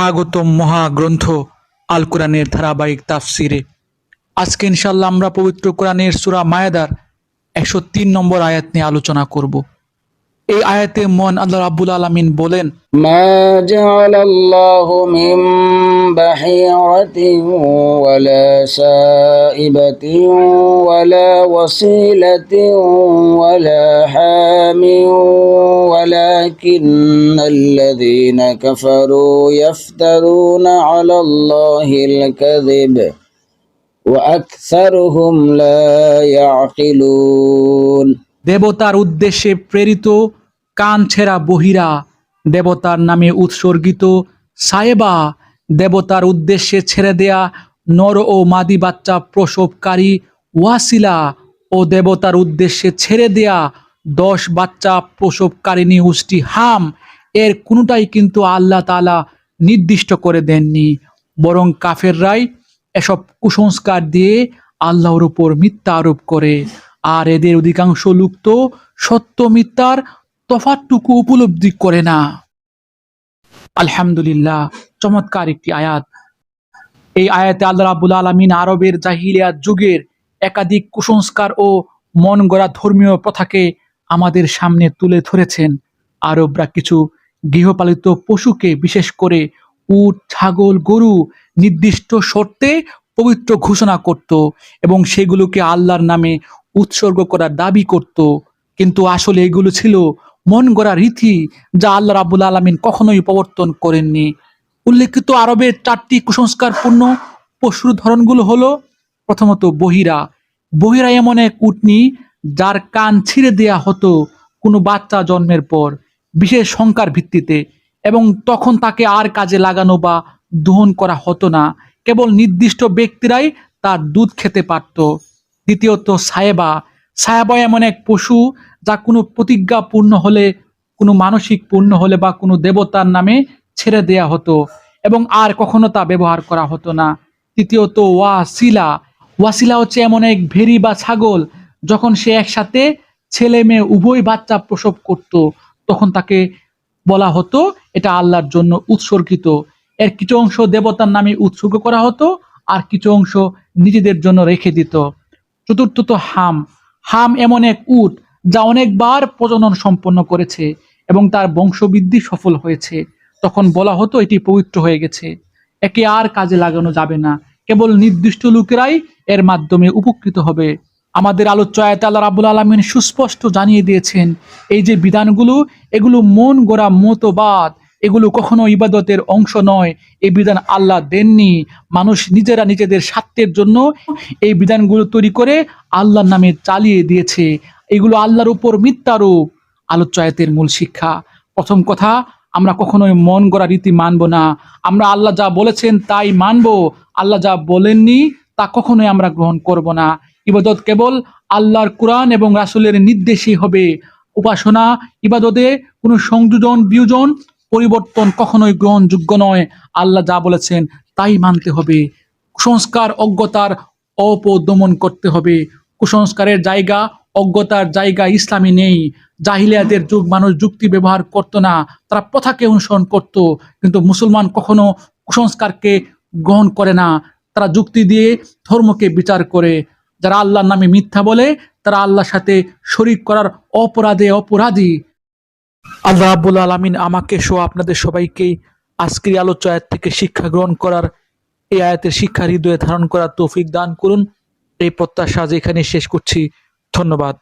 স্বাগতম মহাগ্রন্থ আল কোরআনের ধারাবাহিক তাফসিরে। আজকে ইনশাল্লাহ আমরা পবিত্র কোরআনের সুরা মায়াদার একশো তিন নম্বর আয়াত নিয়ে আলোচনা করব। এই আয়াতে মন আল্লাহ রাবুল আলমিন বলেন بحيرة ولا سائبة ولا وصيلة ولا حام ولكن الذين كفروا يفترون على الله الكذب وأكثرهم لا يعقلون দেবতার উদ্দেশ্যে প্রেরিত কান ছেঁড়া বহিরা দেবতার নামে উৎসর্গিত সায়েবা দেবতার উদ্দেশ্যে ছেড়ে দেয়া নর ও মাদি বাচ্চা প্রসবকারী ওয়াসিলা ও দেবতার উদ্দেশ্যে ছেড়ে দেয়া দশ বাচ্চা প্রসবকারিণী উষ্টি হাম, এর কোনোটাই কিন্তু আল্লাহ তালা নির্দিষ্ট করে দেননি। বরং কাফেররাই এসব কুসংস্কার দিয়ে আল্লাহর উপর মিথ্যা আরোপ করে। আর এদের অধিকাংশ লুপ্ত সত্য মিথ্যার তফাতটুকু উপলব্ধি করে না। আলহামদুলিল্লাহ, চমৎকার একটি আয়াত। এই আয়াতে আল্লাহ রাবুল আলমিন আরবের জাহিলিয়াত যুগের একাধিক কুসংস্কার ও মন গড়া ধর্মীয় প্রথাকে আমাদের সামনে তুলে ধরেছেন। আরবরা কিছু গৃহপালিত পশুকে বিশেষ করে উট, ছাগল, গরু নির্দিষ্ট শর্তে পবিত্র ঘোষণা করত এবং সেগুলোকে আল্লাহর নামে উৎসর্গ করার দাবি করত। কিন্তু আসলে এগুলো ছিল মন গড়া রীতি যা আল্লাহ রাবুল আলমিন কখনোই প্রবর্তন করেননি। উল্লেখিত আরবের চারটি কুসংস্কারপূর্ণ পশুর ধরনগুলো হলো, প্রথমত বহিরা। বহিরা এমন এক উটনি যার কান ছিঁড়ে দেয়া হতো কোনো বাচ্চা জন্মের পর, বিশেষ সংখ্যার ভিত্তিতে, এবং তখন তাকে আর কাজে লাগানো বা দহন করা হতো না। কেবল নির্দিষ্ট ব্যক্তিরাই তার দুধ খেতে পারত। দ্বিতীয়ত সায়েবা। সায়াবা এমন এক পশু যা কোনো প্রতিজ্ঞা পূর্ণ হলে, কোনো মানসিক পূর্ণ হলে বা কোনো দেবতার নামে ছেড়ে দেয়া হতো এবং আর কখনো তা ব্যবহার করা হতো না। তৃতীয়ত, ওয়াসিলা। ওয়াসিলা হচ্ছে এমন এক ভেরি বা ছাগল, যখন সে একসাথে ছেলে মেয়ে উভয় বাচ্চা প্রসব করত, তখন তাকে বলা হতো, এটা আল্লাহর জন্য উৎসর্গিত। এর কিছু অংশ দেবতার নামে উৎসর্গ করা হতো, আর কিছু অংশ নিজেদের জন্য রেখে দিত। চতুর্থত, হাম। হাম এমন এক উট যা অনেকবার প্রজনন সম্পন্ন করেছে এবং তার বংশবৃদ্ধি সফল হয়েছে। তখন বলা হতো এটি পবিত্র হয়ে গেছে। একে আর কাজে লাগানো যাবে না। কেবল নির্দিষ্ট লোকেরাই এর মাধ্যমে উপকৃত হবে। আমাদের আলোচ্য আল্লাহ রাবুল আলমিন সুস্পষ্ট জানিয়ে দিয়েছেন, এই যে বিধানগুলো, এগুলো মন গড়া মতবাদ। এগুলো কখনো ইবাদতের অংশ নয়। এই বিধান আল্লাহ দেননি। মানুষ নিজেরা নিজেদের স্বার্থের জন্য এই বিধানগুলো তৈরি করে আল্লাহর নামে চালিয়ে দিয়েছে। এগুলো আল্লাহর উপর মিথ্যারূপ আলোচ্য মূল শিক্ষা। প্রথম কথা, আমরা কখনোই মন গড়া রীতি মানব না। আমরা আল্লাহ যা বলেছেন তাই মানব। আল্লাহ যা বলেননি তা কখনোই আমরা গ্রহণ করব না। ইবাদত কেবল আল্লাহর কোরআন এবং রাসূলের নির্দেশই হবে। উপাসনা, ইবাদতে কোনো সংযোজন, বিয়োজন, পরিবর্তন কখনোই গ্রহণযোগ্য নয়। আল্লাহ যা বলেছেন তাই মানতে হবে। কুসংস্কার, অজ্ঞতার অপদমন করতে হবে। কুসংস্কারের জায়গা অজ্ঞতার জায়গা ইসলামী নেই। জাহিলিয়াতের যুগ মানুষ যুক্তি ব্যবহার করতো না। তারা প্রথাকে অনুসরণ করত। কিন্তু মুসলমান কখনো কুসংস্কারকে গ্রহণ করে না। তারা যুক্তি দিয়ে ধর্মকে বিচার করে। যারা আল্লাহর নামে মিথ্যা বলে, তারা আল্লাহর সাথে শরিক করার অপরাধে অপরাধী। আল্লাহ রাব্বুল আলমিন আমাকে সহ আপনাদের সবাইকে আজকের আলোচ্য আয়াত থেকে শিক্ষা গ্রহণ করার এই আয়াতের শিক্ষা হৃদয়ে ধারণ করার তৌফিক দান করুন। এই প্রত্যাশা যেখানে শেষ করছি। ধন্যবাদ।